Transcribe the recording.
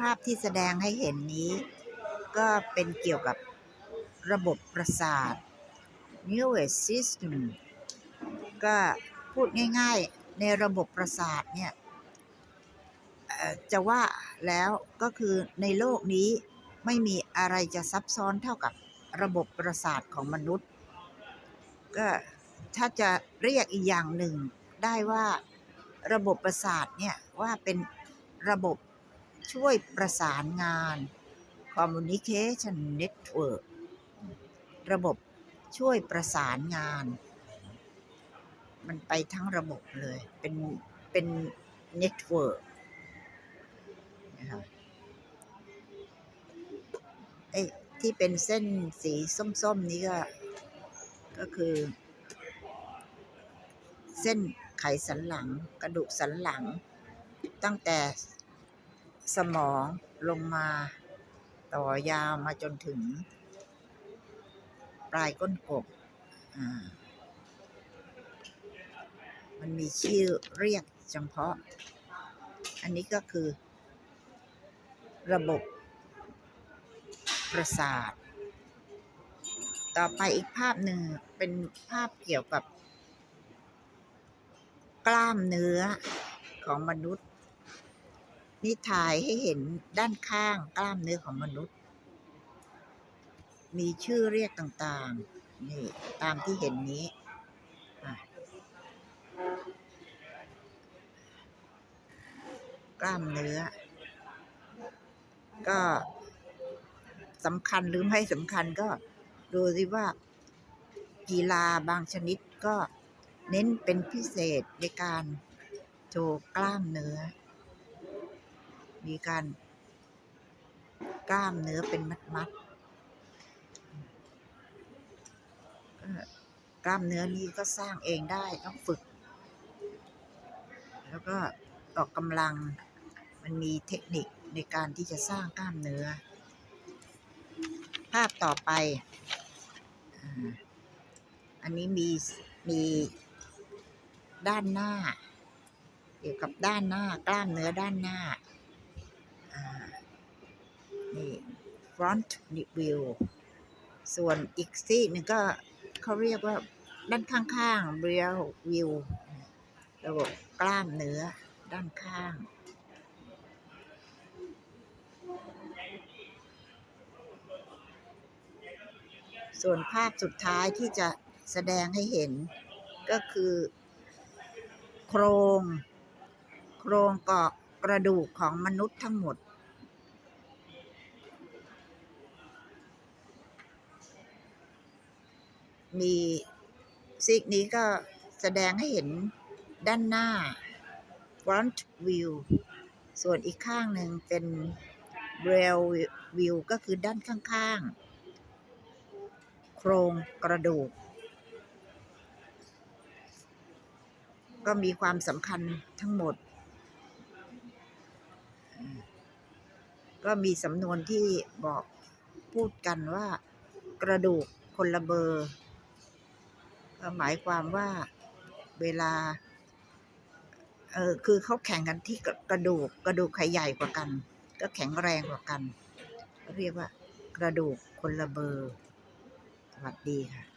ภาพที่แสดงให้เห็นนี้ ก็เป็นเกี่ยวกับระบบประสาท nervous system ก็พูดง่ายๆในระบบประสาทเนี่ยจะว่าแล้วก็คือในโลกนี้ไม่มีอะไรจะซับซ้อนเท่ากับระบบประสาทของมนุษย์ ก็ถ้าจะเรียกอีกอย่างหนึ่งได้ว่าระบบประสาทเนี่ยว่าเป็นระบบ ช่วยประสานงาน communication network ระบบช่วยประสานงาน มันไปทั้งระบบเลย เป็นเป็นเน็ตเวิร์กนะครับไอ้ที่เป็นเส้นสีส้มๆนี้ก็ ก็คือ เส้นไขสันหลังกระดูกสันหลัง ตั้งแต่ สมองลงมา ต่อยาวมาจนถึง ปลายก้นกบ มันมีชื่อเรียกเฉพาะ อันนี้ก็คือ ระบบ ประสาท ต่อไปอีกภาพหนึ่งเป็นภาพเกี่ยวกับ กล้ามเนื้อของมนุษย์ นี่ถ่ายให้เห็นด้านข้างกล้ามเนื้อของมนุษย์ มีชื่อเรียกต่างๆ นี่ตามที่เห็นนี้ กล้ามเนื้อ ก็สำคัญหรือไม่สำคัญก็ดูสิว่ากีฬาบางชนิดก็เน้นเป็นพิเศษในการโชว์กล้ามเนื้อ มีการกล้ามเนื้อเป็นมัดๆก็กล้ามเนื้อนี้ก็สร้างเองได้ต้องฝึก แล้วก็ออกกำลังมันมีเทคนิคในการที่จะสร้างกล้ามเนื้อ ภาพต่อไปอันนี้มีมีด้านหน้า เกี่ยวกับด้านหน้ากล้ามเนื้อด้านหน้า นี่ front view ส่วนอีกซีหนึ่งก็เขาเรียกว่าด้านข้างๆ rear view ระบบกล้ามเนื้อด้านข้าง ส่วนภาพสุดท้ายที่จะแสดงให้เห็นก็คือ โครง โครงเกาะ กระดูกของมนุษย์ทั้งหมด มีซีกนี้ก็แสดงให้เห็นด้านหน้า front view ส่วนอีกข้างหนึ่งเป็น rear view ก็คือด้านข้างๆ โครงกระดูก ก็มีความสำคัญทั้งหมด ก็มีสำนวนที่บอกพูดกันว่า กระดูกคนละเบอร์ก็หมายความว่าเวลาเออคือเขาแข่งกันที่กระดูกกระดูกใครใหญ่กว่ากัน ก็แข็งแรงกว่ากัน เรียกว่ากระดูกคนละเบอร์สวัสดีค่ะ